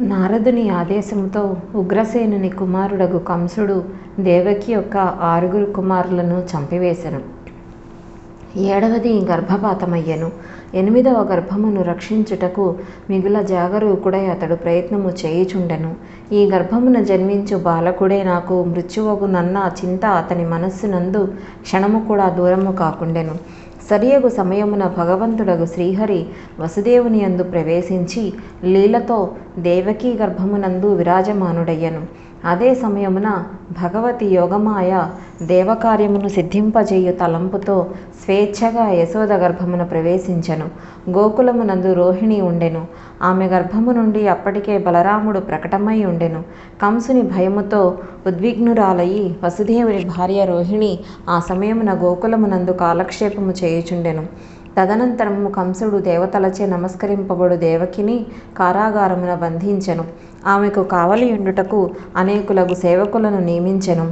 నారదుని ఆదేశముతో ఉగ్రసేనుని కుమారుడగు కంసుడు దేవకి యొక్క ఆరుగురు కుమారులను చంపివేశెను ఏడవది గర్భపాతమయ్యను. ఎనిమిదవ గర్భమును రక్షించుటకు మిగుల జాగరూకుడై అతడు ప్రయత్నము చేయుచుండెను. ఈ గర్భమున జన్మించు బాలకుడే నాకు మృత్యువగునన్న చింత అతని మనస్సునందు క్షణము కూడా దూరము కాకుండెను. సరియగు సమయమున భగవంతుడగు శ్రీహరి వసుదేవుని యందు ప్రవేశించి లీలతో దేవకీ గర్భమునందు విరాజమానుడయ్యను. అదే సమయమున భగవతి యోగమాయ దేవకార్యమును సిద్ధింపజేయు తలంపుతో స్వేచ్ఛగా యశోద గర్భమున ప్రవేశించెను. గోకులమునందు రోహిణి ఉండెను. ఆమె గర్భము నుండి అప్పటికే బలరాముడు ప్రకటమై ఉండెను. కంసుని భయముతో ఉద్విగ్నురాలయి వసుదేవుని భార్య రోహిణి ఆ సమయమున గోకులమునందు కాలక్షేపము చేయుచుండెను. తదనంతరము కంసుడు దేవతలచే నమస్కరింపబడు దేవకిని కారాగారమున బంధించెను. ఆమెకు కావలియుండుటకు అనేకులకు సేవకులను నియమించెను.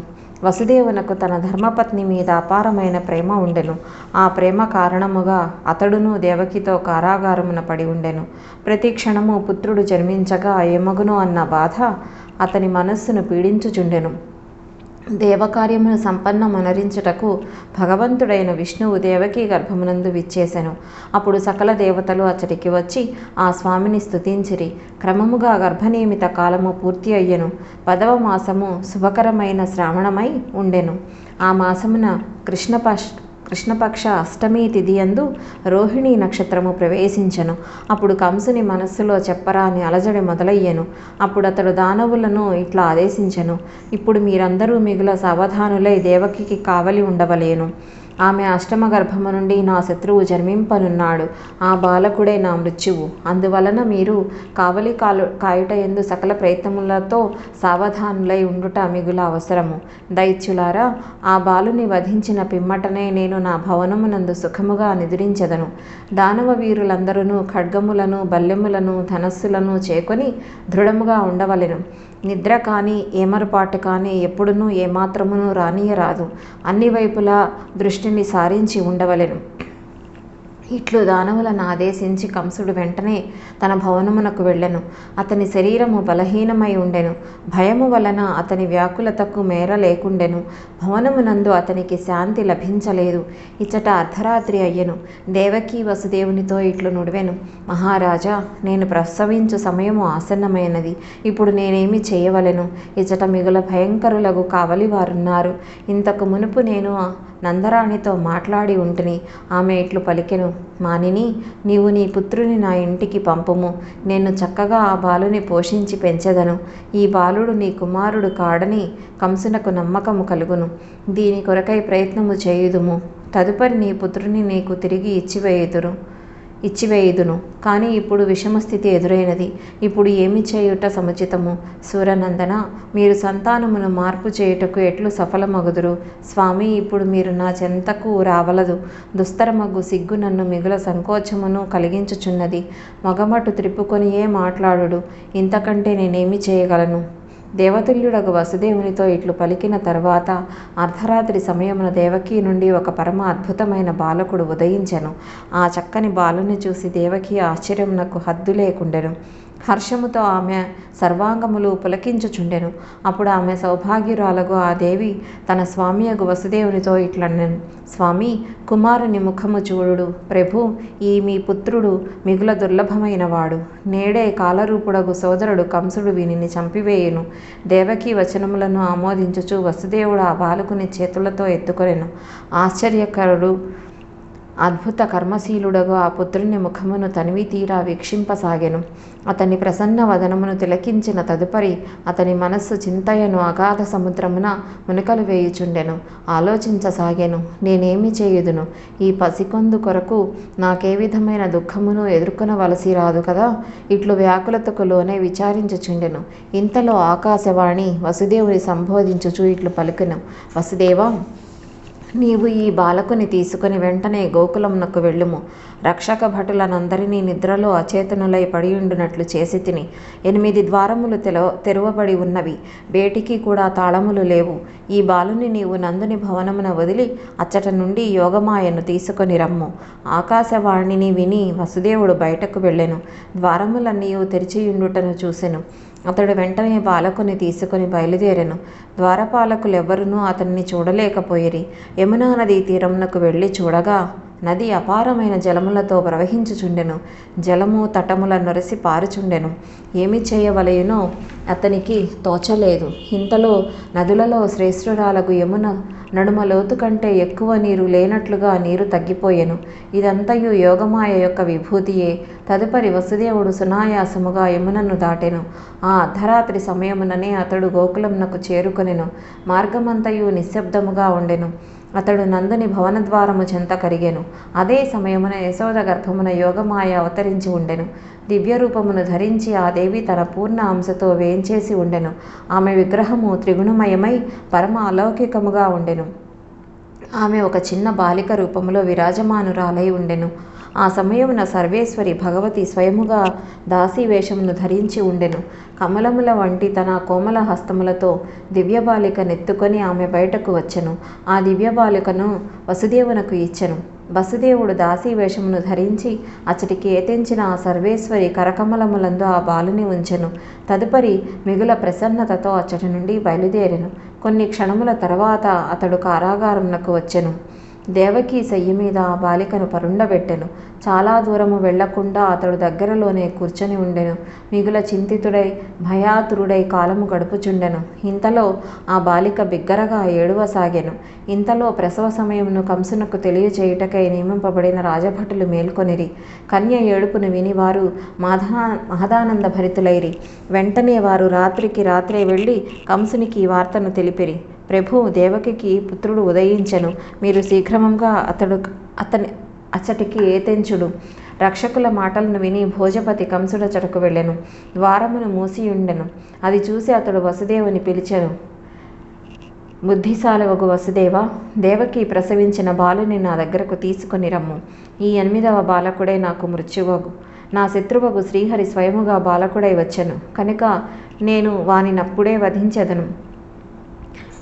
వసుదేవునకు తన ధర్మపత్ని మీద అపారమైన ప్రేమ ఉండెను. ఆ ప్రేమ కారణముగా అతడును దేవకితో కారాగారమున పడి ఉండెను. ప్రతి క్షణము పుత్రుడు జన్మించగా ఏమగును అన్న బాధ అతని మనస్సును పీడించుచుండెను. దేవకార్యమును సంపన్నమనరించుటకు భగవంతుడైన విష్ణువు దేవకీ గర్భమునందు విచ్చేసెను. అప్పుడు సకల దేవతలు అచ్చటికి వచ్చి ఆ స్వామిని స్థుతించిరి క్రమముగా గర్భనియమిత కాలము పూర్తి అయ్యెను. పదవ మాసము శుభకరమైన శ్రావణమై ఉండెను. ఆ మాసమున కృష్ణ కృష్ణపక్ష అష్టమి తిథియందు రోహిణి నక్షత్రము ప్రవేశించెను. అప్పుడు కంసుని మనస్సులో చెప్పరాని అలజడి మొదలయ్యెను. అప్పుడు అతడు దానవులను ఇట్లా ఆదేశించెను. ఇప్పుడు మీరందరూ మిగుల సావధానులై దేవకికి కావలి ఉండవలేను. ఆమె అష్టమ గర్భము నుండి నా శత్రువు జన్మింపనున్నాడు. ఆ బాలకుడే నా మృత్యువు. అందువలన మీరు కావలి కాలు కాయుట ఎందు సకల ప్రయత్నములతో సావధానులై ఉండుట మిగుల అవసరము. దైత్యులారా ఆ బాలుని వధించిన పిమ్మటనే నేను నా భవనమునందు సుఖముగా నిద్రించెదను. దానవ వీరులందరూ ఖడ్గములను బల్లెములను ధనస్సులను చేకొని దృఢముగా ఉండవలెను. నిద్ర కానీ ఏమరపాటు కానీ ఎప్పుడునూ ఏమాత్రమును రానియరాదు అన్ని వైపులా దృష్టిని సారించి ఉండవలెను. ఇట్లు దానవులను ఆదేశించి కంసుడు వెంటనే తన భవనమునకు వెళ్ళెను. అతని శరీరము బలహీనమై ఉండెను. భయము వలన అతని వ్యాకులతకు మేర లేకుండెను. భవనమునందు అతనికి శాంతి లభించలేదు. ఇచ్చట అర్ధరాత్రి అయ్యెను. దేవకీ వసుదేవునితో ఇట్లు నుడివెను. మహారాజా నేను ప్రసవించు సమయము ఆసన్నమైనది. ఇప్పుడు నేనేమి చేయవలెను? ఇచ్చట మిగుల భయంకరులకు కావలి వారున్నారు ఇంతకు మునుపు నేను నందరాణితో మాట్లాడి ఉంటిని. ఆమె ఇట్లు పలికెను. మానిని నీవు నీ పుత్రుని నా ఇంటికి పంపుము. నేను చక్కగా ఆ బాలుని పోషించి పెంచెదను. ఈ బాలుడు నీ కుమారుడు కాడని కంసునకు నమ్మకము కలుగును. దీని కొరకై ప్రయత్నము చేయుదుము. తదుపరి నీ పుత్రుని నీకు తిరిగి ఇచ్చివేయుదురు. ఇచ్చివేయుదును. కానీ ఇప్పుడు విషమస్థితి ఎదురైనది. ఇప్పుడు ఏమి చేయుట సముచితము? సూరనందన మీరు సంతానమును మార్పు చేయుటకు ఎట్లు సఫలమగుదురు? స్వామి ఇప్పుడు మీరు నా చెంతకు రావలదు. దుస్తరమగు సిగ్గు నన్ను మిగుల సంకోచమును కలిగించుచున్నది. మగమటు త్రిప్పుకొనియే మాట్లాడుడు. ఇంతకంటే నేనేమి చేయగలను? దేవతుల్యుడగు వసుదేవునితో ఇట్లు పలికిన తర్వాత అర్ధరాత్రి సమయమున దేవకి నుండి ఒక పరమ అద్భుతమైన బాలకుడు ఉదయించెను. ఆ చక్కని బాలుని చూసి దేవకి ఆశ్చర్యమునకు హద్దు లేకుండెను. హర్షముతో ఆమె సర్వాంగములు పులకించుచుండెను. అప్పుడు ఆమె సౌభాగ్యురాలగు ఆ దేవి తన స్వామి యొక్క వసుదేవునితో ఇట్లనెను స్వామి కుమారుని ముఖము చూడుడు. ప్రభు ఈ మీ పుత్రుడు మిగుల దుర్లభమైన వాడు నేడే కాలరూపుడగు సోదరుడు కంసుడు వీనిని చంపివేయును. దేవకి వచనములను ఆమోదించుచు వసుదేవుడు ఆ బాలకుని చేతులతో ఎత్తుకొనెను. ఆశ్చర్యకరుడు అద్భుత కర్మశీలుడగు ఆ పుత్రుని ముఖమును తనివి తీరా వీక్షింపసాగెను. అతని ప్రసన్న వదనమును తిలకించిన తదుపరి అతని మనస్సు చింతయను అగాధ సముద్రమున మునకలు వేయుచుండెను. ఆలోచించసాగాను నేనేమి చేయుదును? ఈ పసికొందు కొరకు నాకే విధమైన దుఃఖమును ఎదుర్కొనవలసి రాదు కదా? ఇట్లు వ్యాకులతకు లోనే విచారించుచుండెను. ఇంతలో ఆకాశవాణి వసుదేవుని సంబోధించుచు ఇట్లు పలుకును. వసుదేవా నీవు ఈ బాలకుని తీసుకుని వెంటనే గోకులమునకు వెళ్ళుము. రక్షక భటులనందరినీ నిద్రలో అచేతనులై పడియుండునట్లు చేసి తిని ఎనిమిది ద్వారములు తెల తెరవబడి ఉన్నవి. బేటికి కూడా తాళములు లేవు. ఈ బాలుని నీవు నందుని భవనమున వదిలి అచ్చట నుండి యోగమాయను తీసుకొని రమ్ము. ఆకాశవాణిని విని వసుదేవుడు బయటకు వెళ్ళెను. ద్వారములన్నీ తెరిచియుండుటను చూసెను. అతడు వెంటనే బాలకుని తీసుకుని బయలుదేరెను. ద్వారపాలకులెవ్వరునూ అతన్ని చూడలేకపోయిరి. యమునా నదీ తీరమునకు వెళ్ళి చూడగా నది అపారమైన జలములతో ప్రవహించుచుండెను. జలము తటముల నొరసి పారుచుండెను. ఏమి చేయవలయునో అతనికి తోచలేదు. ఇంతలో నదులలో శ్రేష్ఠురాలకు యమున నడుమ లోతు కంటే ఎక్కువ నీరు లేనట్లుగా నీరు తగ్గిపోయెను. ఇదంతయు యోగమాయ యొక్క విభూతియే. తదుపరి వసుదేవుడు సునాయాసముగా యమునను దాటెను. ఆ అర్ధరాత్రి సమయముననే అతడు గోకులంనకు చేరుకొనెను. మార్గమంతయు నిశ్శబ్దముగా ఉండెను. అతడు నందుని భవనద్వారము చెంత కరిగెను. అదే సమయమున యశోద గర్భమున యోగమాయ అవతరించి ఉండెను. దివ్య రూపమును ధరించి ఆ దేవి తన పూర్ణ అంశతో వేంచేసి ఉండెను. ఆమె విగ్రహము త్రిగుణమయమై పరమ అలౌకికముగా ఉండెను. ఆమె ఒక చిన్న బాలిక రూపములో విరాజమానురాలై ఉండెను. ఆ సమయమున సర్వేశ్వరి భగవతి స్వయముగా దాసీ వేషమును ధరించి ఉండెను. కమలముల వంటి తన కోమల హస్తములతో దివ్యబాలిక నెత్తుకొని ఆమె బయటకు వచ్చెను. ఆ దివ్యబాలికను వసుదేవునకు ఇచ్చెను. వసుదేవుడు దాసీ వేషమును ధరించి అచ్చటికి ఏతించిన ఆ సర్వేశ్వరి కరకమలములందు ఆ బాలుని ఉంచెను. తదుపరి మిగుల ప్రసన్నతతో అచ్చటి నుండి బయలుదేరెను. కొన్ని క్షణముల తర్వాత అతడు కారాగారమునకు వచ్చెను. దేవకి సెయ్యి మీద ఆ బాలికను పరుండబెట్టెను. చాలా దూరము వెళ్ళకుండా అతడు దగ్గరలోనే కూర్చొని ఉండెను. మిగుల చింతితుడై భయాతురుడై కాలము గడుపుచుండెను. ఇంతలో ఆ బాలిక బిగ్గరగా ఏడువసాగాను. ఇంతలో ప్రసవ సమయమును కంసునకు తెలియచేయుటకై నియమింపబడిన రాజభటులు మేల్కొనిరి. కన్య ఏడుపును విని వారు మాధా మహదానంద భరితులైరి వెంటనే వారు రాత్రికి రాత్రే వెళ్ళి కంసునికి ఈ వార్తను తెలిపిరి. ప్రభు దేవకికి పుత్రుడు ఉదయించెను. మీరు శీఘ్రమంగా అతడు అతని అచ్చటికి ఏతెంచుడు. రక్షకుల మాటలను విని భోజపతి కంసుడచటకు వెళ్ళెను. ద్వారమును మూసియుండెను అది చూసి అతడు వసుదేవుని పిలిచెను. బుద్ధిశాలవగు వసుదేవ దేవకి ప్రసవించిన బాలుని నా దగ్గరకు తీసుకొని రమ్ము. ఈ ఎనిమిదవ బాలకుడే నాకు మృత్యువగు. నా శత్రువగు శ్రీహరి స్వయముగా బాలకుడై వచ్చెను. కనుక నేను వానినప్పుడే వధించెదను.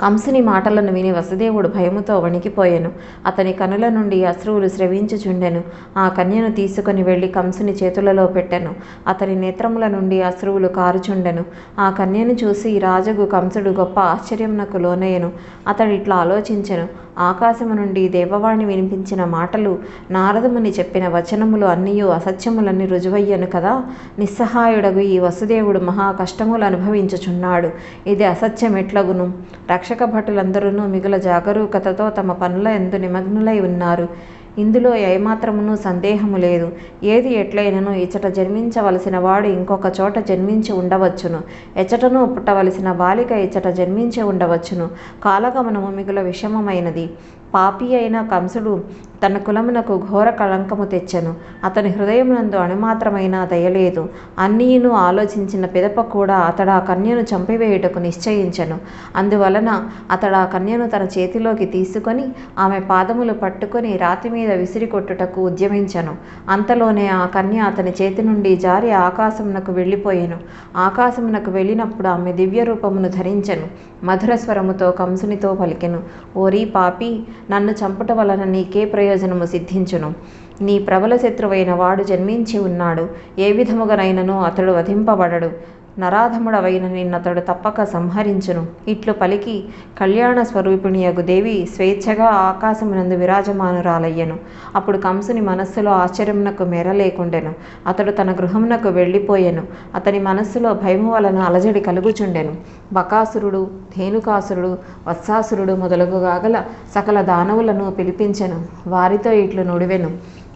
కంసుని మాటలను విని వసుదేవుడు భయముతో వణికిపోయాను. అతని కనుల నుండి అశ్రువులు స్రవించుచుండెను. ఆ కన్యను తీసుకొని వెళ్ళి కంసుని చేతులలో పెట్టెను. అతని నేత్రముల నుండి అశ్రువులు కారుచుండెను. ఆ కన్యను చూసి రాజగు కంసుడు గొప్ప ఆశ్చర్యమునకు లోనయ్యను. అతడిట్లా ఆలోచించెను. ఆకాశము నుండి దేవవాణి వినిపించిన మాటలు నారదముని చెప్పిన వచనములు అన్నీయు అసత్యములన్నీ రుజువయ్యను కదా? నిస్సహాయుడగు ఈ వసుదేవుడు మహా కష్టములు అనుభవించుచున్నాడు. ఇది అసత్యం ఎట్లగును రక్షక భటులందరూ మిగుల జాగరూకతతో తమ పనుల ఎందు నిమగ్నులై ఉన్నారు. ఇందులో ఏమాత్రమును సందేహము లేదు. ఏది ఎట్లయినను ఇచ్చట జన్మించవలసిన వాడు ఇంకొక చోట జన్మించి ఉండవచ్చును. ఎచ్చటను పుట్టవలసిన బాలిక ఇచ్చట జన్మించి ఉండవచ్చును. కాలగమనము మిగుల విషమమైనది. పాపి అయిన కంసుడు తన కులమునకు ఘోర కళంకము తెచ్చెను. అతని హృదయమునందు అణుమాత్రమైన దయలేదు అన్నీను ఆలోచించిన పిదప కూడా అతడు ఆ కన్యను చంపివేయుటకు నిశ్చయించెను. అందువలన అతడు ఆ కన్యను తన చేతిలోకి తీసుకొని ఆమె పాదములు పట్టుకొని రాతి మీద విసిరి కొట్టుటకు ఉద్యమించెను. అంతలోనే ఆ కన్య అతని చేతి నుండి జారి ఆకాశమునకు వెళ్ళిపోయెను. ఆకాశమునకు వెళ్ళినప్పుడు ఆమె దివ్య రూపమును ధరించెను. మధుర స్వరముతో కంసునితో పలికెను. ఓరీ పాపి నన్ను చంపుట వలన నీకే ప్రయోజనము సిద్ధించును. నీ ప్రబల శత్రువైన వాడు జన్మించి ఉన్నాడు. ఏ విధముగానైనను అతడు వధింపబడడు. నరాధముడవైన నిన్నతడు తప్పక సంహరించును. ఇట్లు పలికి కళ్యాణ స్వరూపిణియగు దేవి స్వేచ్ఛగా ఆకాశమునందు విరాజమానురాలయ్యను. అప్పుడు కంసుని మనస్సులో ఆశ్చర్యమునకు మేర లేకుండెను. అతడు తన గృహమునకు వెళ్ళిపోయెను. అతని మనస్సులో భయము వలన అలజడి కలుగుచుండెను. బకాసురుడు ధేనుకాసురుడు వత్సాసురుడు మొదలగుగాగల సకల దానవులను పిలిపించెను. వారితో ఇట్లు నుడివెను.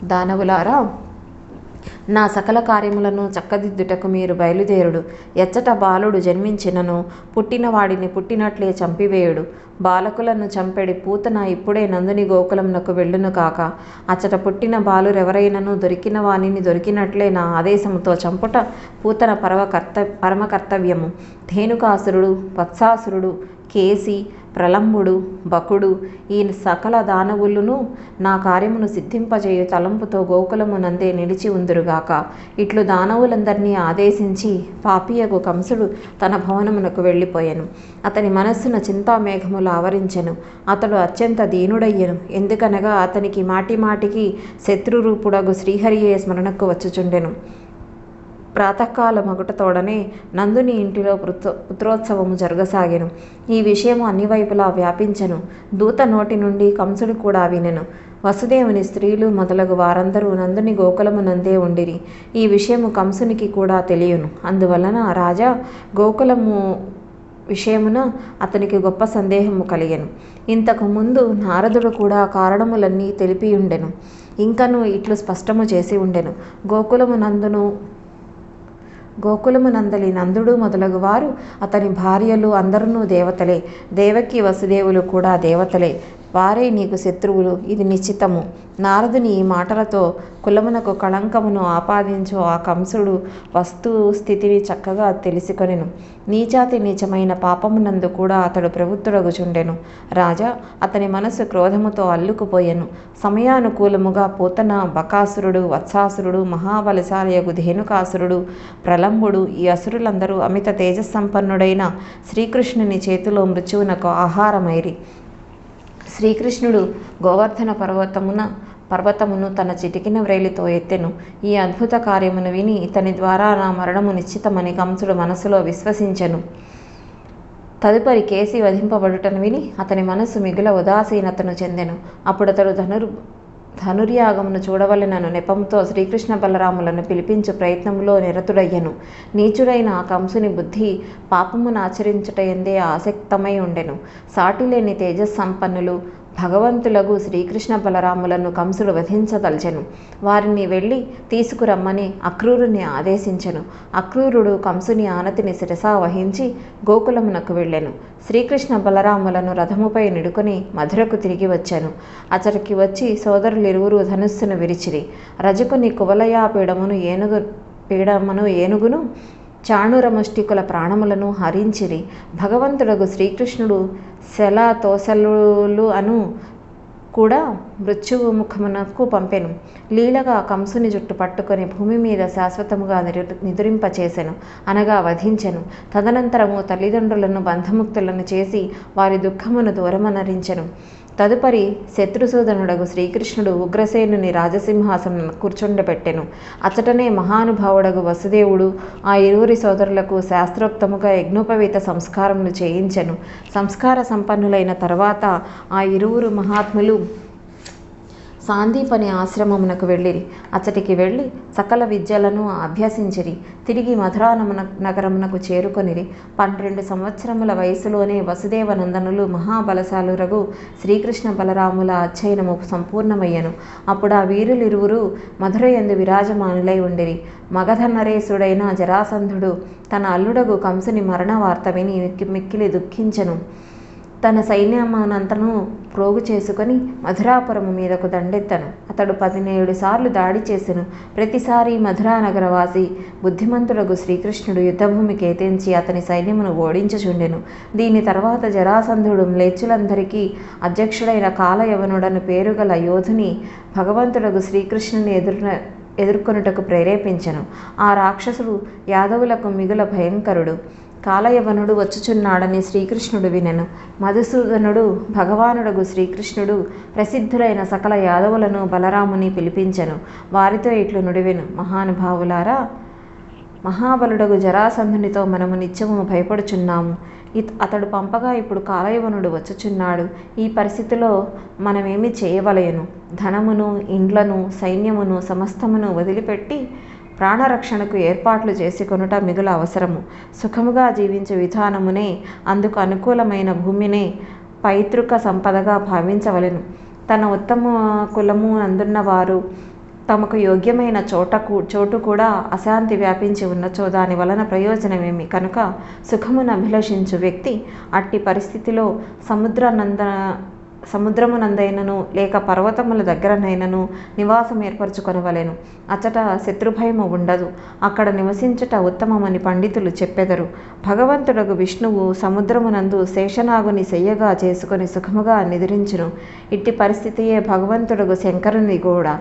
దానవులారా నా సకల కార్యములను చక్కదిద్దుటకు మీరు బయలుదేరుడు. ఎచ్చట బాలుడు జన్మించినను పుట్టినవాడిని పుట్టినట్లే చంపివేయుడు. బాలకులను చంపెడి పూతన ఇప్పుడే నందుని గోకులంనకు వెళ్ళును కాక. అచ్చట పుట్టిన బాలురెవరైనను దొరికిన వానిని దొరికినట్లే నా ఆదేశముతో చంపుట పూతన పరమ కర్త పరమకర్తవ్యము ధేనుకాసురుడు వత్సాసురుడు కేసి ప్రలంబుడు బకుడు ఈ సకల దానవులను నా కార్యమును సిద్ధింపజేయు తలంపుతో గోకులము నందే నిలిచి ఉందురుగాక. ఇట్లు దానవులందరినీ ఆదేశించి పాపియగు కంసుడు తన భవనమునకు వెళ్ళిపోయాను. అతని మనస్సున చింతామేఘములు ఆవరించెను. అతడు అత్యంత దీనుడయ్యను. ఎందుకనగా అతనికి మాటి మాటికి శత్రురూపుడగు శ్రీహరియే స్మరణకు వచ్చుచుండెను. ప్రాతకాల మగుటతోడనే నందుని ఇంటిలో పుత్ర పుత్రోత్సవము జరగసాగెను. ఈ విషయము అన్ని వైపులా వ్యాపించెను. దూత నోటి నుండి కంసుడు కూడా వినెను. వసుదేవుని స్త్రీలు మొదలగు వారందరూ నందుని గోకులము నందే ఉండిరి. ఈ విషయము కంసునికి కూడా తెలియను. అందువలన రాజా గోకులము విషయమున అతనికి గొప్ప సందేహము కలిగెను. ఇంతకు ముందు నారదుడు కూడా కారణములన్నీ తెలిపి ఉండెను ఇంకను ఇట్లు స్పష్టము చేసి ఉండెను. గోకులము గోకులమునందలి గోకులము నందలి నందుడు మొదలగు వారు అతని భార్యలు అందరూ దేవతలే. దేవకి వసుదేవులు కూడా దేవతలే. వారే నీకు శత్రువులు. ఇది నిశ్చితము. నారదుని ఈ మాటలతో కులమునకు కళంకమును ఆపాదించు ఆ కంసుడు వస్తు స్థితిని చక్కగా తెలిసికొనెను. నీచాతి నీచమైన పాపమునందు కూడా అతడు ప్రవృత్తుడగుచుండెను. రాజా అతని మనసు క్రోధముతో అల్లుకుపోయెను. సమయానుకూలముగా పూతన బకాసురుడు వత్సాసురుడు మహాబలశాలయగు ధేనుకాసురుడు ప్రలంబుడు ఈ అసురులందరూ అమిత తేజస్సంపన్నుడైన శ్రీకృష్ణుని చేతిలో మృత్యువునకు ఆహారమైరి. శ్రీకృష్ణుడు గోవర్ధన పర్వతమున పర్వతమును తన చిటికిన వ్రేలితో ఎత్తెను. ఈ అద్భుత కార్యమును విని ఇతని ద్వారా నా మరణము నిశ్చితమని కంసుడు మనసులో విశ్వసించెను. తదుపరి కేసి వధింపబడుటను విని అతని మనస్సు మిగుల ఉదాసీనతను చెందెను. అప్పుడు అతడు ధనుర్ ధనుర్యాగమును చూడవలెనను. నెపంతో శ్రీకృష్ణ బలరాములను పిలిపించు ప్రయత్నంలో నిరతుడయ్యను. నీచుడైన ఆ కంసుని బుద్ధి పాపమును ఆచరించుట ఎందే ఆసక్తమై ఉండెను. సాటిలేని తేజస్సంపన్నులు భగవంతులకు శ్రీకృష్ణ బలరాములను కంసుడు వధించదలచెను. వారిని వెళ్ళి తీసుకురమ్మని అక్రూరుని ఆదేశించెను. అక్రూరుడు కంసుని ఆనతిని శిరసా వహించి గోకులమునకు వెళ్ళెను. శ్రీకృష్ణ బలరాములను రథముపై నిడుకొని మధురకు తిరిగి వచ్చాను. అతడికి వచ్చి సోదరులిరువురు ధనుస్సును విరిచిరి. రజకుని కువలయా పీడమును ఏనుగు పీడమును ఏనుగును చాణురమష్టికుల ప్రాణములను హరించిరి. భగవంతుడగు శ్రీకృష్ణుడు శల తోసలు అను కూడా మృత్యువు ముఖమునకు పంపెను. లీలగా కంసుని జుట్టు పట్టుకొని భూమి మీద శాశ్వతముగా నిరు నిదురింపచేసెను. అనగా వధించెను. తదనంతరము తల్లిదండ్రులను బంధముక్తులను చేసి వారి దుఃఖమును దూరమనరించెను. తదుపరి శత్రుసూదనుడగు శ్రీకృష్ణుడు ఉగ్రసేనుని రాజసింహాసనం కూర్చుండబెట్టెను. అచటనే మహానుభావుడగు వసుదేవుడు ఆ ఇరువురి సోదరులకు శాస్త్రోక్తముగా యజ్ఞోపవీత సంస్కారములు చేయించెను. సంస్కార సంపన్నులైన తర్వాత ఆ ఇరువురు మహాత్ములు సాందీప్ అనే ఆశ్రమమునకు వెళ్ళిరి. అచ్చటికి వెళ్ళి సకల విద్యలను అభ్యసించిరి. తిరిగి మధురానమున నగరమునకు చేరుకొనిరి. పన్నెండు సంవత్సరముల వయసులోనే వసుదేవ నందనులు మహాబలశాలురగు శ్రీకృష్ణ బలరాముల అధ్యయనము సంపూర్ణమయ్యను. అప్పుడు ఆ వీరులిరువురు మధురయందు విరాజమానులై ఉండిరి. మగధ నరేశుడైన జరాసంధుడు తన అల్లుడగు కంసుని మరణ వార్త విని మిక్కిలి దుఃఖించెను. తన సైన్యమునంతను ప్రోగు చేసుకొని మధురాపురము మీదకు దండెత్తను. అతడు పదిహేడు సార్లు దాడి చేసెను. ప్రతిసారి మధురా నగరవాసి బుద్ధిమంతుడగు శ్రీకృష్ణుడు యుద్ధభూమికి కేతించి అతని సైన్యమును ఓడించుచుండెను. దీని తర్వాత జరాసంధుడు మ్లేచ్చులందరికీ అధ్యక్షుడైన కాలయవనుడను పేరుగల యోధుని భగవంతుడగు శ్రీకృష్ణుని ఎదురు ఎదుర్కొనుటకు ప్రేరేపించెను. ఆ రాక్షసుడు యాదవులకు మిగుల భయంకరుడు. కాలయవనుడు వచ్చుచున్నాడని శ్రీకృష్ణుడు వినెను. మధుసూదనుడు భగవానుడగు శ్రీకృష్ణుడు ప్రసిద్ధులైన సకల యాదవులను బలరాముని పిలిపించెను. వారితో ఇట్లు నుడివెను. మహానుభావులారా మహాబలుడగు జరాసంధునితో మనము నిత్యము భయపడుచున్నాము. అతడు పంపగా ఇప్పుడు కాలయవనుడు వచ్చుచున్నాడు. ఈ పరిస్థితిలో మనమేమి చేయవలయను ధనమును ఇండ్లను సైన్యమును సమస్తమును వదిలిపెట్టి ప్రాణరక్షణకు ఏర్పాట్లు చేసి కొనుట మిగుల అవసరము. సుఖముగా జీవించే విధానమునే అందుకు అనుకూలమైన భూమినే పైతృక సంపదగా భావించవలెను. తన ఉత్తమ కులము అందున్న వారు తమకు యోగ్యమైన చోటకు చోటు కూడా అశాంతి వ్యాపించి ఉన్నచో దాని వలన ప్రయోజనమేమి? కనుక సుఖమును అభిలషించు వ్యక్తి అట్టి పరిస్థితిలో సముద్రానంద సముద్రమునందైనను లేక పర్వతముల దగ్గరనైనను నివాసం ఏర్పరచుకొనవలెను. అచ్చట శత్రుభయము ఉండదు. అక్కడ నివసించుట ఉత్తమమని పండితులు చెప్పెదరు. భగవంతుడగు విష్ణువు సముద్రమునందు శేషనాగుని శయ్యగా చేసుకొని సుఖముగా నిద్రించును. ఇట్టి పరిస్థితియే భగవంతుడగు శంకరుని కూడా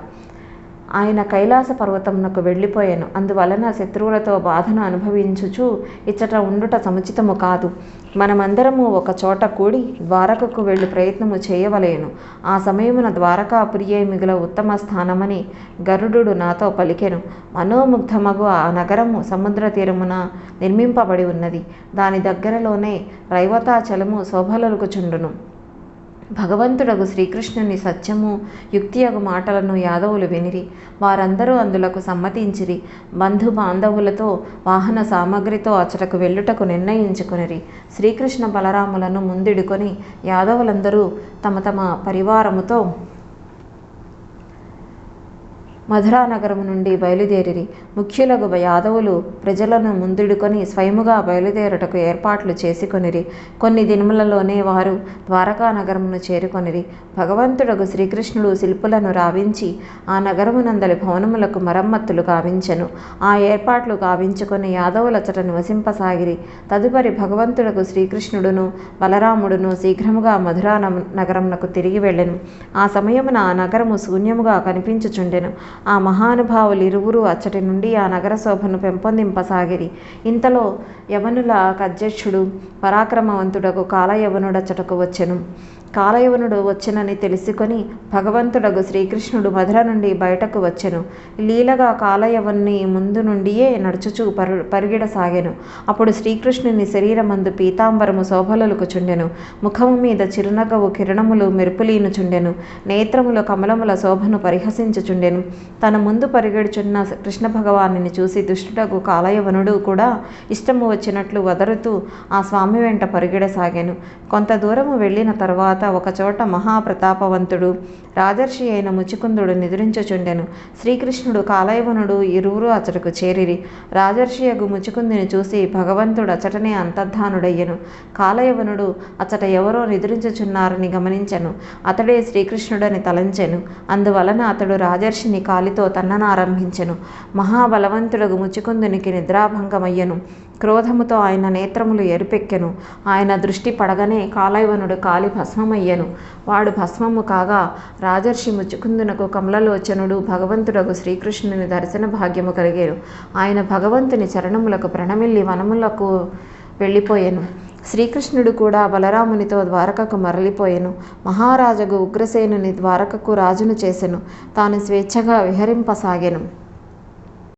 ఆయన కైలాస పర్వతమునకు వెళ్ళిపోయాను. అందువలన శత్రువులతో బాధను అనుభవించుచు ఇచ్చట ఉండుట సముచితము కాదు. మనమందరము ఒక చోట కూడి ద్వారకకు వెళ్ళి ప్రయత్నము చేయవలేను. ఆ సమయమున ద్వారకా ప్రియే మిగుల ఉత్తమ స్థానమని గరుడు నాతో పలికెను. మనోముగ్ధమగు ఆ నగరము సముద్ర తీరమున నిర్మింపబడి ఉన్నది. దాని దగ్గరలోనే రైవతాచలము శోభలలుకుచుండును భగవంతుడగు శ్రీకృష్ణుని సత్యము యుక్తియగు మాటలను యాదవులు వినిరి వారందరూ అందులకు సమ్మతించిరి. బంధు బాంధవులతో వాహన సామగ్రితో అచ్చటకు వెళ్ళుటకు నిర్ణయించుకునిరి. శ్రీకృష్ణ బలరాములను ముందిడుకొని యాదవులందరూ తమ తమ పరివారముతో మధురా నగరము నుండి బయలుదేరిరి. ముఖ్యులకు యాదవులు ప్రజలను ముందుడుకొని స్వయముగా బయలుదేరుటకు ఏర్పాట్లు చేసుకొనిరి. కొన్ని దినములలోనే వారు ద్వారకా నగరమును చేరుకొనిరి. భగవంతుడకు శ్రీకృష్ణుడు శిల్పులను రావించి ఆ నగరమునందలి భవనములకు మరమ్మత్తులు గావించెను. ఆ ఏర్పాట్లు గావించుకొని యాదవులచట నివసింపసాగిరి. తదుపరి భగవంతుడకు శ్రీకృష్ణుడును బలరాముడును శీఘ్రముగా మధురా నగరమునకు తిరిగి వెళ్ళెను. ఆ సమయమున ఆ నగరము శూన్యముగా కనిపించుచుండెను. ఆ మహానుభావులు ఇరువురు అచ్చటి నుండి ఆ నగర శోభను పెంపొందింపసాగిరి. ఇంతలో యవనుల అధ్యక్షుడు పరాక్రమవంతుడకు కాలయవనుడచ్చటకు వచ్చెను. కాలయవనుడు వచ్చెనని తెలుసుకొని భగవంతుడగు శ్రీకృష్ణుడు మధుర నుండి బయటకు వచ్చెను. లీలగా కాలయవన్ని ముందు నుండియే నడుచుచూ పరు పరిగెడసాగెను. అప్పుడు శ్రీకృష్ణుని శరీరమందు పీతాంబరము శోభలలుకుచుండెను ముఖము మీద చిరునగవు కిరణములు మెరుపులీనుచుండెను నేత్రములు కమలముల శోభను పరిహసించుచుండెను తన ముందు పరిగెడుచున్న కృష్ణ భగవాను చూసి దుష్టుడగు కాలయవనుడు కూడా ఇష్టము వచ్చినట్లు వదరుతూ ఆ స్వామి వెంట పరిగెడసాగాను. కొంత దూరము వెళ్ళిన తర్వాత ఒకచోట మహాప్రతాపవంతుడు రాజర్షి అయిన ముచికుందుడు నిద్రించుచుండెను. శ్రీకృష్ణుడు కాలయవనుడు ఇరువురు అచటకు చేరిరి. రాజర్షియగు ముచికుందుని చూసి భగవంతుడు అచటనే అంతర్ధానుడయ్యను. కాలయవనుడు అచట ఎవరో నిద్రించుచున్నారని గమనించెను. అతడే శ్రీకృష్ణుడని తలంచెను. అందువలన అతడు రాజర్షిని కాలితో తన్ననారంభించెను. మహాబలవంతుడగు ముచికుందునికి నిద్రాభంగమయ్యను. క్రోధముతో ఆయన నేత్రములు ఎరుపెక్కెను. ఆయన దృష్టి పడగనే కాలైవనుడు కాలి భస్మమయ్యను. వాడు భస్మము కాగా రాజర్షి ముచ్చుకుందునకు కమలలోచనుడు భగవంతుడకు శ్రీకృష్ణుని దర్శన భాగ్యము కలిగేను ఆయన భగవంతుని చరణములకు ప్రణమిల్లి వనములకు వెళ్ళిపోయాను. శ్రీకృష్ణుడు కూడా బలరామునితో ద్వారకకు మరలిపోయెను. మహారాజగు ఉగ్రసేనుని ద్వారకకు రాజును చేసెను. తాను స్వేచ్ఛగా విహరింపసాగెను.